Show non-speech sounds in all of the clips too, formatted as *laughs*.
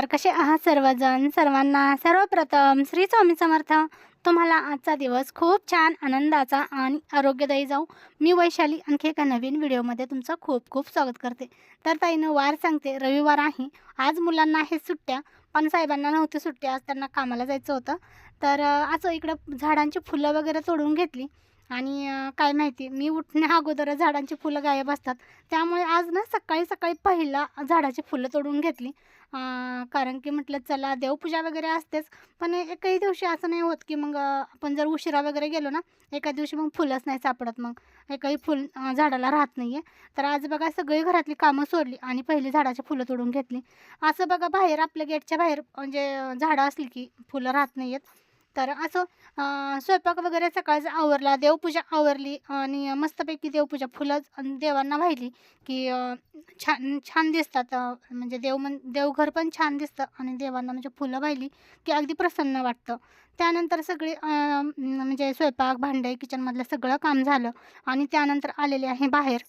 तर नमस्कार. कसे आहात सर्वजण? सर्वांना सर्वप्रथम श्री स्वामी समर्थ. तुम्हाला आजचा दिवस खूप छान आनंदाचा आणि आरोग्यदायी जाऊ मी वैशाली आणखी एका नवीन व्हिडिओमध्ये तुमचं खूप खूप स्वागत करते. तर ताईनं वार सांगते रविवार आहे. आज मुलांना आहेत सुट्ट्या. पण साहेबांना नव्हती सुट्ट्या आज त्यांना कामाला जायचं होतं. तर अं, असं इकडं झाडांची फुलं वगैरे तोडून घेतली. आणि काय माहिती मी उठण्या अगोदर झाडांची फुलं गायब असतात. त्यामुळे आज ना सकाळी सकाळी पहिला झाडाची फुलं तोडून घेतली. कारण की म्हटलं चला देवपूजा वगैरे असतेच पण एकही दिवशी असं नाही होत की मग आपण जर उशिरा वगैरे गेलो ना एका दिवशी मग फुलंच नाही सापडत मग. एकही फुल झाडाला राहत नाही आहे तर आज बघा सगळी घरातली कामं सोडली आणि पहिली झाडाची फुलं तोडून घेतली. असं बघा बाहेर आपल्या गेटच्या बाहेर म्हणजे झाडं असली की फुलं राहत नाही आहेत तर असं स्वयंपाक वगैरे सकाळचा आवरला देवपूजा आवरली आणि मस्तपैकी देवपूजा फुलं देवांना वाहिली की छान छान दिसतात. म्हणजे देव मन देवघर पण छान दिसतं आणि देवांना म्हणजे फुलं वाहिली की अगदी प्रसन्न वाटतं. त्यानंतर सगळे म्हणजे स्वयंपाक भांडे किचनमधलं सगळं काम झालं आणि त्यानंतर आलेले आहे बाहेर.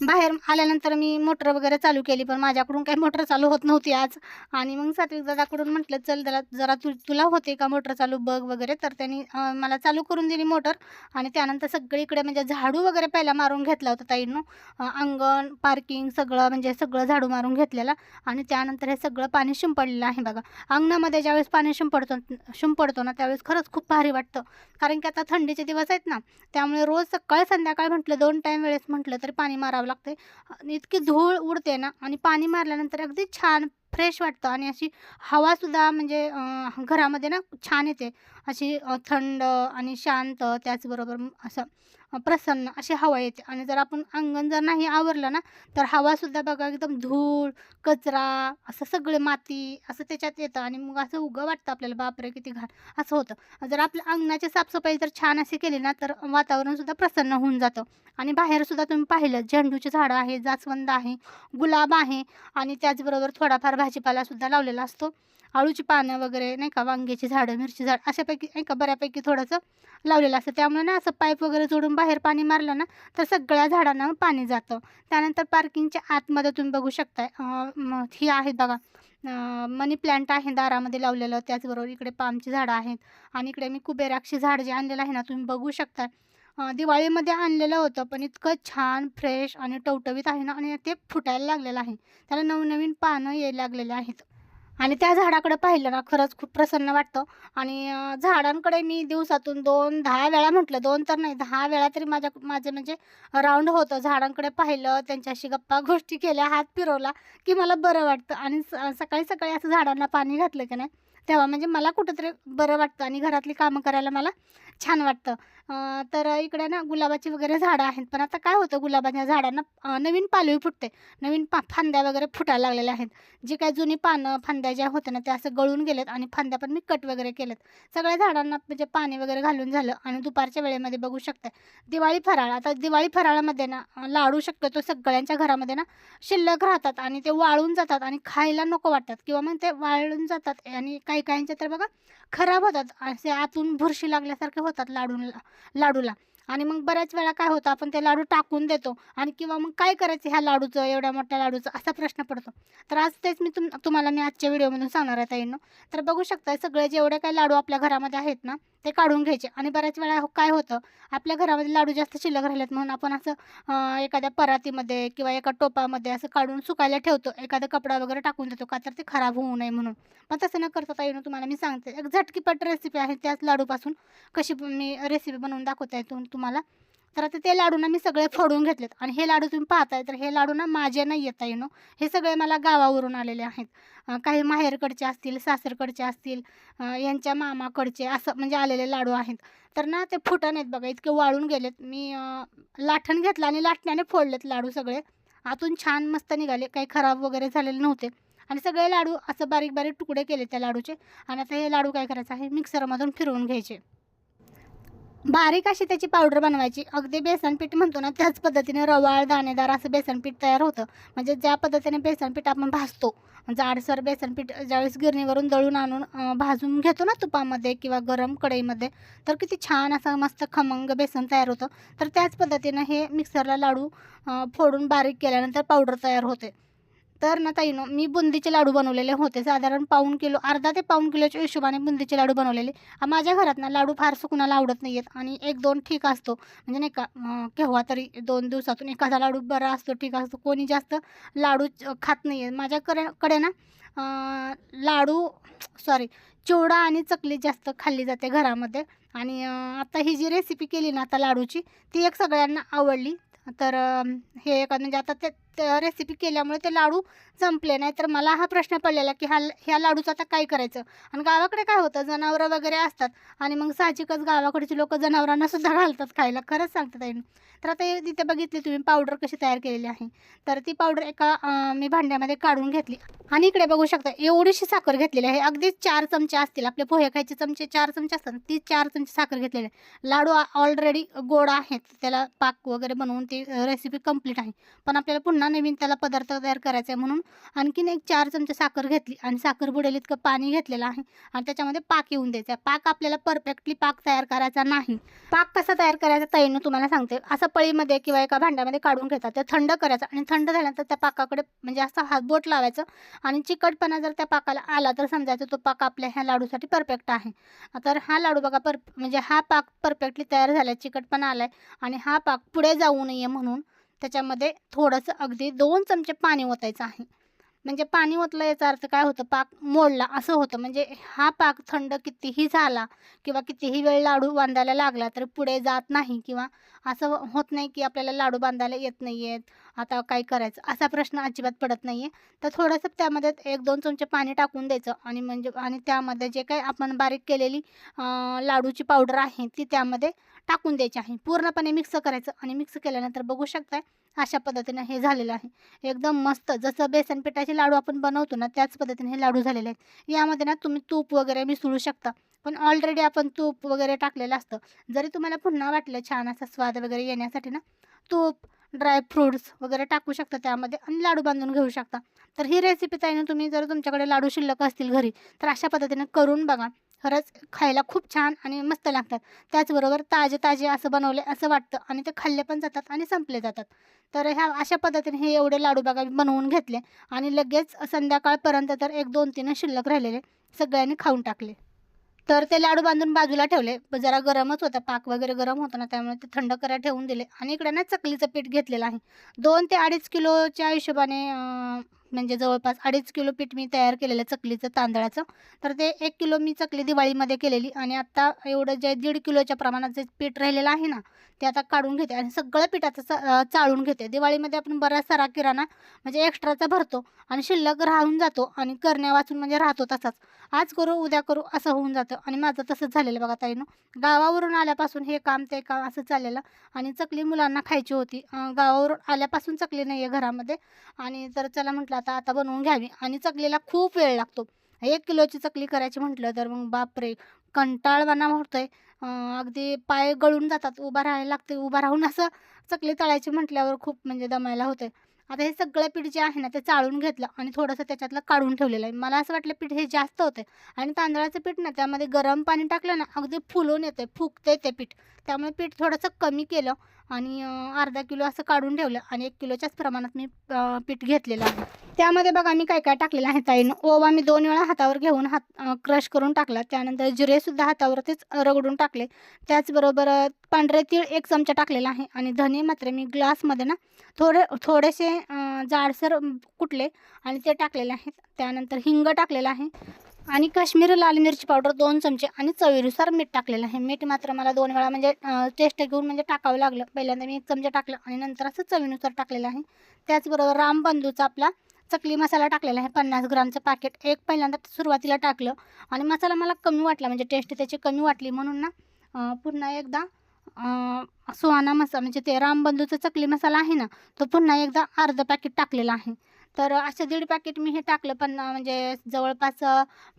बाहेर आल्यानंतर मी मोटर वगैरे चालू केली पण माझ्याकडून काही मोटर चालू होत नव्हती आज. आणि मग सात्विक दादाकडून म्हटलं चल जरा जरा तु तुला होते का मोटर चालू? बघ वगैरे. तर त्यांनी मला चालू करून दिली मोटर. आणि त्यानंतर सगळीकडे म्हणजे झाडू वगैरे पहिला मारून घेतला होता ताईनं. अंगण पार्किंग सगळं म्हणजे सगळं झाडू मारून घेतलेलं. आणि त्यानंतर हे सगळं पाणी शिंपडलेलं आहे बघा. अंगणामध्ये ज्यावेळेस पाणी शिंपडतो शिंपडतो ना त्यावेळेस खरंच खूप भारी वाटतं. कारण की आता थंडीचे दिवस आहेत ना त्यामुळे रोज सकाळ संध्याकाळ म्हटलं दोन टाईम वेळेस म्हटलं तरी पाणी मारावं लागते इतकी धूळ उडते ना आणि पाणी मारल्यानंतर अगदी छान फ्रेश वाटतं. आणि अशी हवासुद्धा म्हणजे घरामध्ये ना छान येते. अशी थंड आणि शांत त्याचबरोबर असं प्रसन्न अशी हवा येते. आणि जर आपण अंगण जर नाही आवरलं ना तर हवासुद्धा बघा एकदम धूळ कचरा असं सगळे माती असं त्याच्यात येतं. आणि मग असं उगं वाटतं आपल्याला बापरे किती घाण असं होतं. जर आपल्या अंगणाची साफसफाई जर छान अशी केली ना तर वातावरणसुद्धा प्रसन्न होऊन जातं. आणि बाहेरसुद्धा तुम्ही पाहिलं झेंडूची झाडं आहे जास्वंद आहे गुलाब आहे. आणि त्याचबरोबर थोडाफार भाजीपालासुद्धा लावलेला असतो. आळूची पानं वगैरे नाही का वांग्याची झाडं मिरची झाड अशापैकी नाही का बऱ्यापैकी थोडंसं लावलेलं असतं. त्यामुळे ना असं पाईप वगैरे जोडून बाहेर बाहेर पाणी मारलं ना तर सगळ्या झाडांना पाणी जातं. त्यानंतर पार्किंगच्या आतमध्ये तुम्ही बघू शकताय ही आहेत बघा. मनी प्लॅन्ट आहे दारामध्ये लावलेलं त्याचबरोबर इकडे पामची झाडं आहेत. आणि इकडे मी कुबेराक्षी झाड जे आणलेलं आहे ना तुम्ही बघू शकताय. दिवाळीमध्ये आणलेलं होतं पण इतकं छान फ्रेश आणि टवटवीत आहे ना आणि ते फुटायला लागलेलं आहे. त्याला नवनवीन पानं यायला लागलेले आहेत. आणि त्या झाडाकडे पाहिलं ना खरंच खूप प्रसन्न वाटतं. आणि झाडांकडे मी दिवसातून दोन दहा वेळा म्हटलं दोन तर नाही दहा वेळा तरी माझ्या माझं म्हणजे राऊंड होतं. झाडांकडे पाहिलं त्यांच्याशी गप्पा गोष्टी केल्या हात फिरवला की मला बरं वाटतं. आणि स- सकाळी सकाळी असं झाडांना पाणी घातलं की नाही तेव्हा म्हणजे मला कुठंतरी बरं वाटतं. आणि घरातली कामं करायला मला छान वाटतं. तर इकडे ना गुलाबाची वगैरे झाडं आहेत. पण आता काय होतं गुलाबाच्या झाडांना नवीन पालवी फुटते. नवीन पा फांद्या वगैरे फुटायला लागलेल्या आहेत. जी काही जुनी पानं फांद्या ज्या होत्या ना त्या असं गळून गेलेत आणि फांद्या पण मी कट वगैरे केलेत सगळ्या झाडांना म्हणजे पाणी वगैरे घालून झालं आणि दुपारच्या वेळेमध्ये बघू शकता दिवाळी फराळ आता दिवाळी फराळामध्ये ना लाडू शक्यतो सगळ्यांच्या घरामध्ये ना शिल्लक राहतात आणि ते वाळून जातात आणि खायला नको वाटतात. किंवा मग ते वाळून जातात आणि काही काहींच्या तर बघा खराब होतात. असे आतून बुरशी लागल्यासारखे होतात लाडूला लाडूला. आणि मग बऱ्याच वेळा काय होतं आपण ते लाडू टाकून देतो आणि किंवा मग काय करायचं ह्या लाडूचं एवढ्या मोठ्या लाडूचं असा प्रश्न पडतो. तर आज तेच मी तुम तुम्हाला मी आजच्या व्हिडिओमधून सांगणार आहे ताईंनो. तर बघू शकता सगळे जेवढे काही लाडू आपल्या घरामध्ये आहेत ना ते काढून घ्यायचे. आणि बऱ्याच वेळा हो, काय होतं आपल्या घरामध्ये लाडू जास्त शिल्लक राहिलेत म्हणून आपण असं एखाद्या परातीमध्ये किंवा एका टोपामध्ये असं काढून सुकायला ठेवतो. एखादा कपडा वगैरे टाकून देतो का तर ते खराब होऊ नये म्हणून. पण तसं न करता ताईनं तुम्हाला मी सांगते एक झटकीपट रेसिपी आहे त्याच लाडूपासून. कशी मी रेसिपी बनवून दाखवते येतो तुम्हाला. तर आता ते लाडू ना मी सगळे फोडून घेतलेत. आणि हे लाडू तुम्ही पाहताय तर हे लाडू ना माझे नाही येत येणं हे सगळे मला गावावरून आलेले आहेत. काही माहेरकडचे असतील सासरकडचे असतील यांच्या मामाकडचे असं म्हणजे आलेले लाडू आहेत. तर ना ते फुटण आहेत बघा इतके वाळून गेलेत. मी लाठण घेतलं आणि लाटण्याने फोडलेत लाडू सगळे. आतून छान मस्त निघाले. काही खराब वगैरे झालेले नव्हते. आणि सगळे लाडू असं बारीक बारीक तुकडे केले त्या लाडूचे. आणि आता हे लाडू काय करायचं आहे? मिक्सरमधून फिरवून घ्यायचे. बारीक अशी त्याची पावडर बनवायची. अगदी बेसनपीठ म्हणतो ना त्याच पद्धतीने रवाळ दाणेदार असं बेसनपीठ तयार होतं. म्हणजे ज्या पद्धतीने बेसनपीठ आपण भाजतो जाडसर बेसनपीठ ज्यावेळेस गिरणीवरून दळून आणून भाजून घेतो ना तुपामध्ये किंवा गरम कढईमध्ये तर किती छान असं मस्त खमंग बेसन तयार होतं. तर त्याच पद्धतीनं हे मिक्सरला लाडू फोडून बारीक केल्यानंतर पावडर तयार होते. तर ना ताईनो मी बुंदीचे लाडू बनवलेले होते. साधारण पाऊण किलो अर्धा ते पाऊण किलोच्या हिशोबाने बुंदीचे लाडू बनवलेले. माझ्या घरात ना लाडू फारसं कुणाला आवडत नाही आहेत आणि एक दोन ठीक असतो. म्हणजे नाही का केव्हा तरी दोन दिवसातून एखादा लाडू बरा असतो ठीक असतो. कोणी जास्त लाडू खात नाही आहेत माझ्याकडे कडे ना लाडू सॉरी चिवडा आणि चकली जास्त खाल्ली जाते घरामध्ये. आणि आता ही जी रेसिपी केली ना आता लाडूची ती एक सगळ्यांना आवडली. तर हे एक म्हणजे आता ते रेसिपी केल्यामुळे ते लाडू संपले. नाही तर मला हा प्रश्न पडलेला की हा ह्या लाडूचं आता काय करायचं? आणि गावाकडे काय होतं? जनावरं वगैरे असतात आणि मग साहजिकच गावाकडची लोक जनावरांना सुद्धा घालतात खायला. खरंच सांगतात आहे तर आता तिथे बघितली तुम्ही पावडर कशी तयार केलेली आहे. तर ती पावडर एका मी भांड्यामध्ये काढून घेतली. आणि इकडे बघू शकता एवढीशी साखर घेतलेली आहे. अगदी चार चमचे असतील. आपले पोहे खायचे चमचे चार चमचे असतात ती चार चमचे साखर घेतलेली आहे. लाडू ऑलरेडी गोड आहेत. त्याला पाक वगैरे बनवून ती रेसिपी कंप्लीट आहे. पण आपल्याला पुन्हा नवीन त्याला पदार्थ तयार करायचा आहे म्हणून आणखीन एक चार चमचे साखर घेतली आणि साखर बुडेल इतकं पाणी घेतलेलं आहे. आणि त्याच्यामध्ये पाक येऊन द्यायचा आहे. पाक आपल्याला परफेक्टली पाक तयार करायचा नाही. पाक कसा तयार करायचा ताईनं तुम्हाला सांगते. असं पळीमध्ये किंवा एका भांड्यामध्ये काढून घेतात. ते थंड करायचं आणि थंड झाल्यानंतर त्या पाकाकडे म्हणजे असं हातबोट लावायचं आणि चिकटपणा जर त्या पाकाला आला तर समजायचं तो पाक आपल्या ह्या लाडूसाठी परफेक्ट आहे. तर हा लाडू बघा पर म्हणजे हा पाक परफेक्टली तयार झाला आहे चिकटपणा आला आहे आणि हा पाक पुढे जाऊ नये म्हणून त्याच्यामध्ये थोडंसं अगदी दोन चमचे पाणी ओतायचं आहे. म्हणजे पाणी ओतलं याचा अर्थ काय होतं? पाक मोडला. असं होतं. म्हणजे हा पाक थंड कितीही झाला किंवा कितीही वेळ लाडू बांधायला लागला तर पुढे जात नाही किंवा असं होत नाही की आपल्याला लाडू बांधायला येत नाही आहेत आता काय करायचं? असा प्रश्न अजिबात पडत नाही आहे तर थोडंसं त्यामध्ये एक दोन चमचे पाणी टाकून द्यायचं आणि म्हणजे आणि त्यामध्ये जे काही आपण बारीक केलेली लाडूची पावडर आहे ती त्यामध्ये टाकून द्यायची आहे. पूर्णपणे मिक्स करायचं आणि मिक्स केल्यानंतर बघू शकताय अशा पद्धतीनं हे झालेलं आहे. एकदम मस्त जसं बेसन पिठाचे लाडू आपण बनवतो ना त्याच पद्धतीने हे लाडू झालेले आहेत. यामध्ये ना तुम्ही तूप वगैरे मिसळू शकता. पण ऑलरेडी आपण तूप वगैरे टाकलेलं असतं. जरी तुम्हाला पुन्हा वाटलं छान असा स्वाद वगैरे येण्यासाठी ना तूप ड्रायफ्रूट्स वगैरे टाकू शकता त्यामध्ये आणि लाडू बांधून घेऊ शकता. तर ही रेसिपी आहे ना तुम्ही जर तुमच्याकडे लाडू शिल्लक असतील घरी तर अशा पद्धतीने करून बघा. खरंच खायला खूप छान आणि मस्त लागतात. त्याचबरोबर ताजे ताजे असं बनवले असं वाटतं आणि ते खाल्ले पण जातात आणि संपले जातात. तर ह्या अशा पद्धतीने हे एवढे लाडू बघा बनवून घेतले आणि लगेच संध्याकाळपर्यंत तर एक दोन तीन शिल्लक राहिलेले सगळ्यांनी खाऊन टाकले. तर ते लाडू बांधून बाजूला ठेवले. जरा गरमच होता. पाक वगैरे गरम होतं ना त्यामुळे ते थंड करायला ठेवून दिले. आणि इकडे ना चकलीचं पीठ घेतलेलं आहे. दोन ते अडीच किलोच्या हिशोबाने म्हणजे जवळपास अडीच किलो पीठ मी तयार केलेलं आहे चकलीचं तांदळाचं. तर ते एक किलो मी चकली दिवाळीमध्ये केलेली आणि आत्ता एवढं जे दीड किलोच्या प्रमाणात जे पीठ राहिलेलं आहे ना ते आता काढून घेते आणि सगळं पिठाचं चा- चाळून घेते. दिवाळीमध्ये आपण बराच सारा किराणा म्हणजे एक्स्ट्राचा भरतो आणि शिल्लक राहून जातो आणि करण्या वाचून म्हणजे राहतो तसाच. आज करू उद्या करू असं होऊन जातं आणि माझं तसंच झालेलं बघा ताईनं. गावावरून आल्यापासून हे काम ते काम असं चाललेलं आणि चकली मुलांना खायची होती. गावावरून आल्यापासून चकली नाही आहे घरामध्ये आणि तर चला म्हटलं आता आता बनवून घ्यावी. आणि चकलीला खूप वेळ लागतो. एक किलोची चकली करायची म्हटलं तर मग बापरे! कंटाळवाना होतोय आहे अगदी पाय गळून जातात. उभा राहायला लागते. उभा राहून असं चकली तळायची म्हटल्यावर खूप म्हणजे दमायला होते. आता हे सगळं पीठ जे आहे ना ते चाळून घेतलं आणि थोडंसं त्याच्यातलं काढून ठेवलेलं आहे. मला असं वाटलं पीठ हे जास्त होते आणि तांदळाचं पीठ ना त्यामध्ये गरम पाणी टाकलं ना अगदी फुलून येते फुगते ते पीठ. त्यामुळे पीठ थोडंसं कमी केलं. आणि अर्धा किलो असं काढून ठेवलं आणि एक किलोच्याच प्रमाणात मी पीठ घेतलेलं आहे. त्यामध्ये बघा मी काय काय टाकलेलं आहे ताईनं ओवा मी दोन वेळा हातावर घेऊन हात क्रश करून टाकला. त्यानंतर जिरेसुद्धा हातावरतीच रगडून टाकले. त्याचबरोबर पांढरे तीळ एक चमचा टाकलेला आहे आणि धने मात्र मी ग्लासमध्ये ना थोडे थोडेसे जाडसर कुटले आणि ते टाकलेले आहेत. त्यानंतर हिंग टाकलेलं आहे. आणि काश्मीरी लाल मिरची पावडर दोन चमचे आणि चवीनुसार मीठ टाकलेलं आहे. मीठ मात्र मला दोन वेळा म्हणजे टेस्ट घेऊन म्हणजे टाकावं लागलं. पहिल्यांदा मी एक चमचे टाकलं आणि नंतर असं चवीनुसार टाकलेलं आहे. त्याचबरोबर रामबंधूचा आपला चकली मसाला टाकलेला आहे. पन्नास ग्रामचं पॅकेट एक पहिल्यांदा सुरुवातीला टाकलं आणि मसाला मला कमी वाटला म्हणजे टेस्ट त्याची कमी वाटली म्हणून ना पुन्हा एकदा सुहाना मसाला म्हणजे ते रामबंधूचा चकली मसाला आहे ना तो पुन्हा एकदा अर्धं पॅकेट टाकलेला आहे. तर असं दीड पॅकेट मी हे टाकलं. पण म्हणजे जवळपास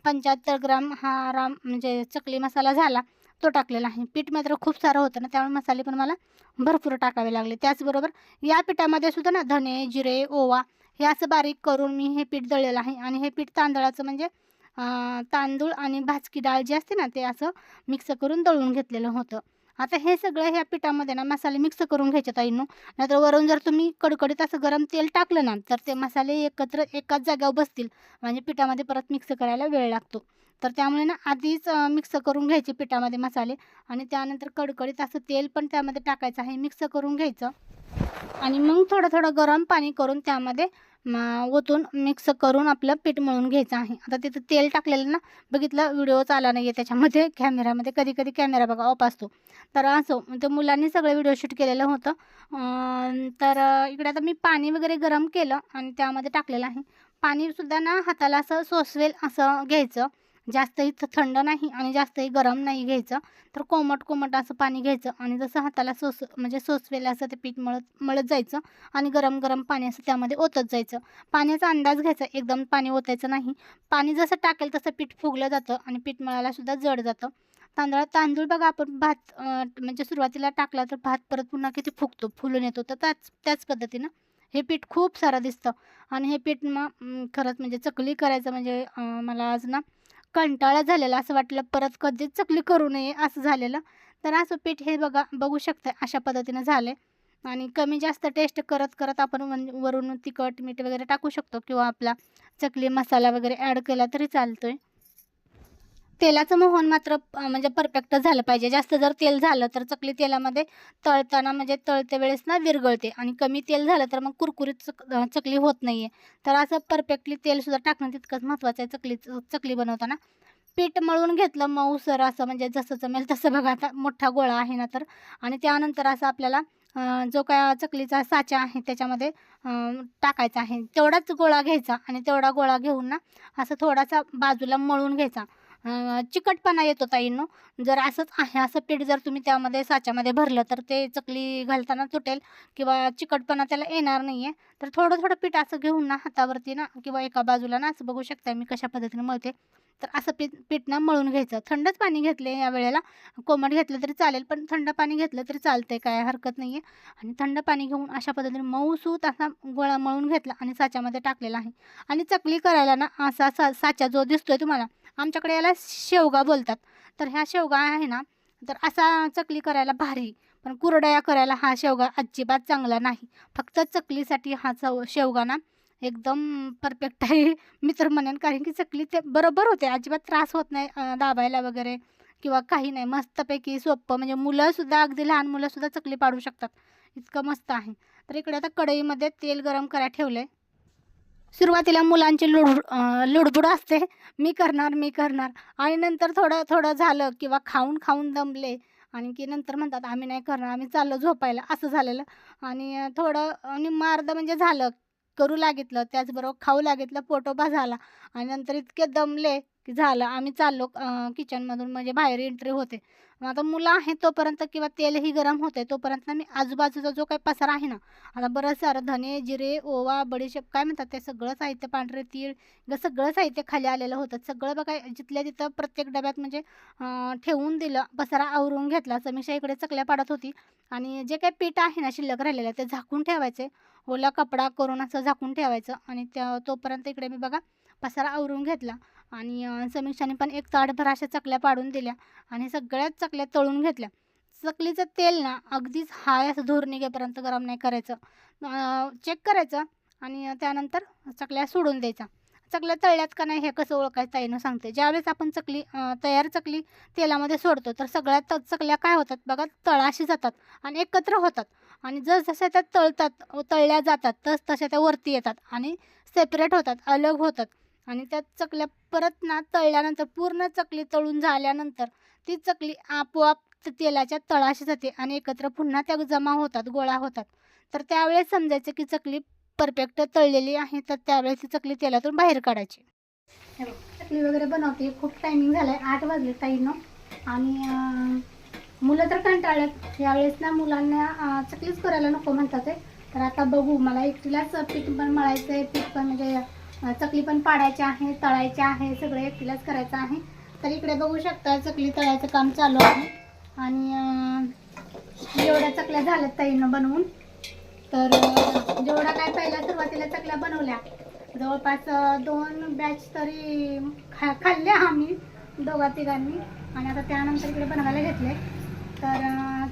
पंच्याहत्तर ग्राम हा राम म्हणजे चकली मसाला झाला. तो टाकलेला आहे. पीठ मात्र खूप सारं होतं ना त्यामुळे मसाले पण मला भरपूर टाकावे लागले. त्याचबरोबर या पिठामध्ये सुद्धा ना धने जिरे ओवा हे असं बारीक करून मी हे पीठ दळलेलं आहे. आणि हे पीठ तांदळाचं म्हणजे तांदूळ आणि भाजकी डाळ जी असते ना ते असं मिक्स करून दळून घेतलेलं होतं. आता हे सगळं ह्या पिठामध्ये ना मसाले मिक्स करून घ्यायचे ताईंनो. नाहीतर वरून जर तुम्ही कडकडीत असं गरम तेल टाकलं ना तर ते मसाले एकत्र एकाच जाग्यावर बसतील. म्हणजे पिठामध्ये परत मिक्स करायला वेळ लागतो. तर त्यामुळे ना आधीच मिक्स करून घ्यायचे पिठामध्ये मसाले. आणि त्यानंतर कडकडीत असं तेल पण त्यामध्ये टाकायचं आहे मिक्स करून घ्यायचं. आणि मग थोडं थोडं गरम पाणी करून त्यामध्ये ओतून मिक्स करून आपलं पीठ मळून घ्यायचं आहे. आता तिथं तेल टाकलेलं ना बघितलं व्हिडिओच आला नाही आहे त्याच्यामध्ये कॅमेऱ्यामध्ये कधी कधी कॅमेरा बघा ऑफ असतो. तर असो तर मुलांनी सगळं व्हिडिओ शूट केलेलं होतं. तर इकडे आता मी पाणी वगैरे गरम केलं आणि त्यामध्ये टाकलेलं आहे. पाणीसुद्धा ना हाताला असं सोसवेल असं घ्यायचं. जास्तही थंड नाही आणि जास्तही गरम नाही घ्यायचं. तर कोमट कोमट असं पाणी घ्यायचं आणि जसं हाताला सोस म्हणजे सोसवेलं असं ते पीठ मळत मळत जायचं आणि गरम गरम पाणी असं त्यामध्ये ओतत जायचं. पाण्याचा अंदाज घ्यायचा एकदम पाणी ओतायचं नाही. पाणी जसं टाकेल तसं पीठ फुगलं जातं आणि पीठ मळायलासुद्धा जड जातं. तांदळात तांदूळ बघा आपण भात म्हणजे सुरुवातीला टाकला तर भात परत पुन्हा किती फुगतो फुलून येतो. तर त्याच त्याच पद्धतीनं हे पीठ खूप सारं दिसतं. आणि हे पीठ मग खरंच म्हणजे चकली करायचं म्हणजे मला आज ना कंटाळा झालेला असं वाटलं परत कधीच चकली करू नये असं झालेलं. तर असं पीठ हे बघा बघू शकतं अशा पद्धतीनं झालं आणि कमी जास्त टेस्ट करत करत आपण वन- वरून तिखट मीठ वगैरे टाकू शकतो किंवा आपला चकली मसाला वगैरे ॲड केला तरी चालतो आहे तेलाचं मोहन मात्र म्हणजे परफेक्ट झालं पाहिजे. जास्त जर तेल झालं तर चकली तेलामध्ये तळताना म्हणजे तळते वेळेस ना विरघळते आणि कमी तेल झालं तर मग कुरकुरीत चक चकली होत नाही आहे तर असं परफेक्टली तेलसुद्धा टाकणं तितकंच महत्त्वाचं आहे चकली चकली बनवताना. पीठ मळून घेतलं मऊसर असं म्हणजे जसं जमेल तसं बघा आता मोठा गोळा आहे ना तर. आणि त्यानंतर असं आपल्याला जो काय चकलीचा साचा आहे त्याच्यामध्ये टाकायचा आहे. तेवढाच गोळा घ्यायचा आणि तेवढा गोळा घेऊन ना असं थोडासा बाजूला मळून घ्यायचा. चिकटपणा येतो ताईंनो. जर असंच आहे असं पीठ जर तुम्ही त्यामध्ये साच्यामध्ये भरलं तर ते चकली घालताना तुटेल किंवा चिकटपणा त्याला येणार नाही आहे तर थोडं थोडं पीठ असं घेऊन ना हातावरती ना किंवा एका बाजूला ना असं बघू शकता मी कशा पद्धतीने मळते. तर असं पीठ पीठ ना मळून घ्यायचं. थंडच पाणी घेतले या वेळेला कोमट घेतलं तरी चालेल पण थंड पाणी घेतलं तरी चालतंय काय हरकत नाही आहे आणि थंड पाणी घेऊन अशा पद्धतीने मऊसूत असा गोळा मळून घेतला आणि साच्यामध्ये टाकलेला आहे. आणि चकली करायला ना असा सा साचा जो दिसतोय तुम्हाला आमच्याकडे याला शेवगा बोलतात. तर ह्या शेवगा आहे ना तर असा चकली करायला भारी. पण कुरडया करायला हा शेवगा अजिबात चांगला नाही. फक्त चकलीसाठी हा चव शेवगा ना एकदम परफेक्ट आहे. *laughs* मी तर म्हणेन कारण की चकली ते बरोबर होते. अजिबात त्रास होत नाही दाबायला वगैरे किंवा काही नाही. मस्तपैकी सोपं. म्हणजे मुलंसुद्धा अगदी लहान मुलंसुद्धा चकली पाडू शकतात. इतकं मस्त आहे. तर इकडे आता कढईमध्ये तेल गरम करायला ठेवलं आहे सुरुवातीला मुलांची लुड लुडबुड असते. मी करणार मी करणार. आणि नंतर थोडं थोडं झालं किंवा खाऊन खाऊन दमले. आणि की नंतर म्हणतात आम्ही नाही करणार आम्ही चाललो झोपायला. असं झालेलं. आणि थोडं आणि निम्मं अर्ध म्हणजे झालं. करू लागितलं. त्याचबरोबर खाऊ लागितलं. पोटोबा झाला आणि नंतर इतके दमले की झालं. आम्ही चाललो किचनमधून म्हणजे बाहेर एंट्री होते. मग आता मुलं आहे तोपर्यंत किंवा तेलही गरम होते तोपर्यंत मी आजूबाजूचा जो काही पसारा आहे ना आता बरंच सारं धने जिरे ओवा बडीशेप काय म्हणतात ते सगळं साहित्य पांढरे तीळ सगळं साहित्य खाली आलेलं होतं. सगळं बघा जिथल्या तिथं प्रत्येक डब्यात म्हणजे ठेवून दिलं पसारा आवरून घेतला समीक्षा इकडे चकल्या पाडत होती. आणि जे काही पीठ आहे ना शिल्लक राहिलेलं ते झाकून ठेवायचे. ओला कपडा करून असं झाकून ठेवायचं. आणि त्या तोपर्यंत इकडे मी बघा पसारा आवरून घेतला. आणि समीक्षाने पण एक ताटभर अशा चकल्या पाडून दिल्या आणि सगळ्याच चकल्या तळून घेतल्या. चकलीचं तेल ना अगदीच हाय असं धूर निघेपर्यंत गरम नाही करायचं. चेक करायचं आणि त्यानंतर चकल्या सोडून द्यायचा चकल्या तळल्यात का नाही हे कसं ओळखायचं ताईनं सांगते. ज्यावेळेस आपण चकली तयार चकली तेलामध्ये सोडतो तर सगळ्या त चकल्या काय होतात बघा? तळाशी जातात आणि एकत्र होतात आणि जसजशा त्या तळतात तळल्या जातात तस तशा त्या वरती येतात आणि सेपरेट होतात अलग होतात. आणि त्या चकल्या परत ना तळल्यानंतर पूर्ण चकली तळून झाल्यानंतर ती चकली आपोआप तेलाच्या तळाशी जाते आणि एकत्र पुन्हा त्या जमा होतात गोळा होतात. तर त्यावेळेस समजायचं की चकली परफेक्ट तळलेली आहे तर त्यावेळेस ती चकली तेलातून बाहेर काढायची. चकली वगैरे बनवते. खूप टायमिंग झाला आहे आठ वाजले ताईनं. आणि मुलं तर कंटाळल्यात. यावेळेस ना मुलांना चकलीच करायला नको म्हणतात तर आता बघू. मला एकटीलाच पीठ पण मळायचं आहे पीठ पण म्हणजे चकली पण पाडायच्या आहे तळायच्या आहे सगळं एकटीलाच करायचं आहे. तर इकडे बघू शकता चकली तळायचं काम चालू आहे. आणि जेवढ्या एवढ्या चकल्या झाल्यात ताईनं बनवून तर जेवढा काय पहिल्या सुरुवातीला चकल्या बनवल्या जवळपास दोन बॅच तरी खा खाल्ल्या आम्ही दोघा तिघांनी. आणि आता त्यानंतर इकडे बनवायला घेतले. तर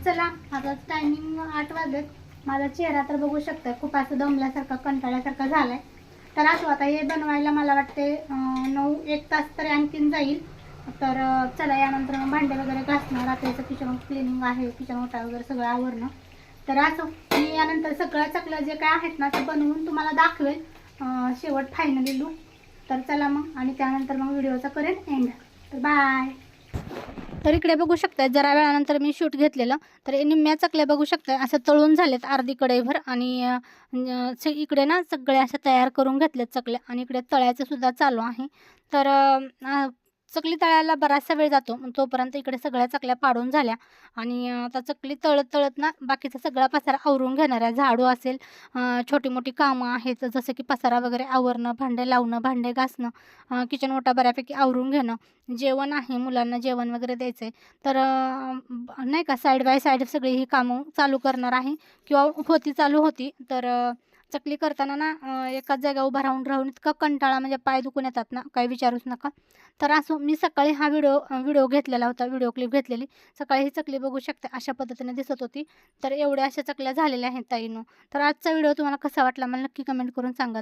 चला आता टायमिंग आठ वाजत माझा चेहरा तर बघू शकता खूप असं दमल्यासारखा कंटाळ्यासारखा झाला आहे तर असं आता हे बनवायला मला वाटते नऊ एक तास तरी आणखीन जाईल. तर चला यानंतर मग भांडे वगैरे घासणं रात्रीचं किचन क्लिनिंग आहे किचन ओटा वगैरे सगळं आवरणं. तर असं मी यानंतर सगळं चकलं जे काय आहेत ना ते बनवून तुम्हाला दाखवेल. शेवट फायनली लुक तर चला मग आणि त्यानंतर मग व्हिडिओचा करेन एंड तर बाय तर इकडे बघू शकता जरा वेळानंतर मी शूट घेतलेलं. तर निम्म्या चकल्या बघू शकता असं तळून झालेत अर्धी कढईभर आणि स- इकडे ना सगळे अशा तयार करून घेतलेत चकल्या आणि इकडे तळ्याचं सुद्धा चालू आहे. तर चकली तळायला बराचसा वेळ जातो. मग तोपर्यंत इकडे सगळ्या चकल्या पाडून झाल्या. आणि आता चकली तळत तळत ना बाकीचा सगळा पसारा आवरून घेणाऱ्या झाडू असेल छोटी मोठी कामं आहेत जसं की पसारा वगैरे आवरणं भांडे लावणं भांडे घासणं किचन ओटा बऱ्यापैकी आवरून घेणं जेवण आहे मुलांना जेवण वगैरे द्यायचं आहे तर नाही का साईड बाय साईड सगळी ही कामं चालू करणार आहे. किंवा होती चालू होती. तर चकली करताना ना एकाच जागा उभा राहून राहून इतका कंटाळा म्हणजे पाय दुखून येतात ना काही विचारूच नका. तर असो मी सकाळी हा व्हिडिओ व्हिडिओ घेतलेला होता व्हिडिओ क्लिप घेतलेली. सकाळी ही चकली बघू शकते अशा पद्धतीने दिसत होती. तर एवढ्या अशा चकल्या झालेल्या आहेत ताईनो. तर आजचा व्हिडिओ तुम्हाला कसा वाटला मला नक्की कमेंट करून सांगा.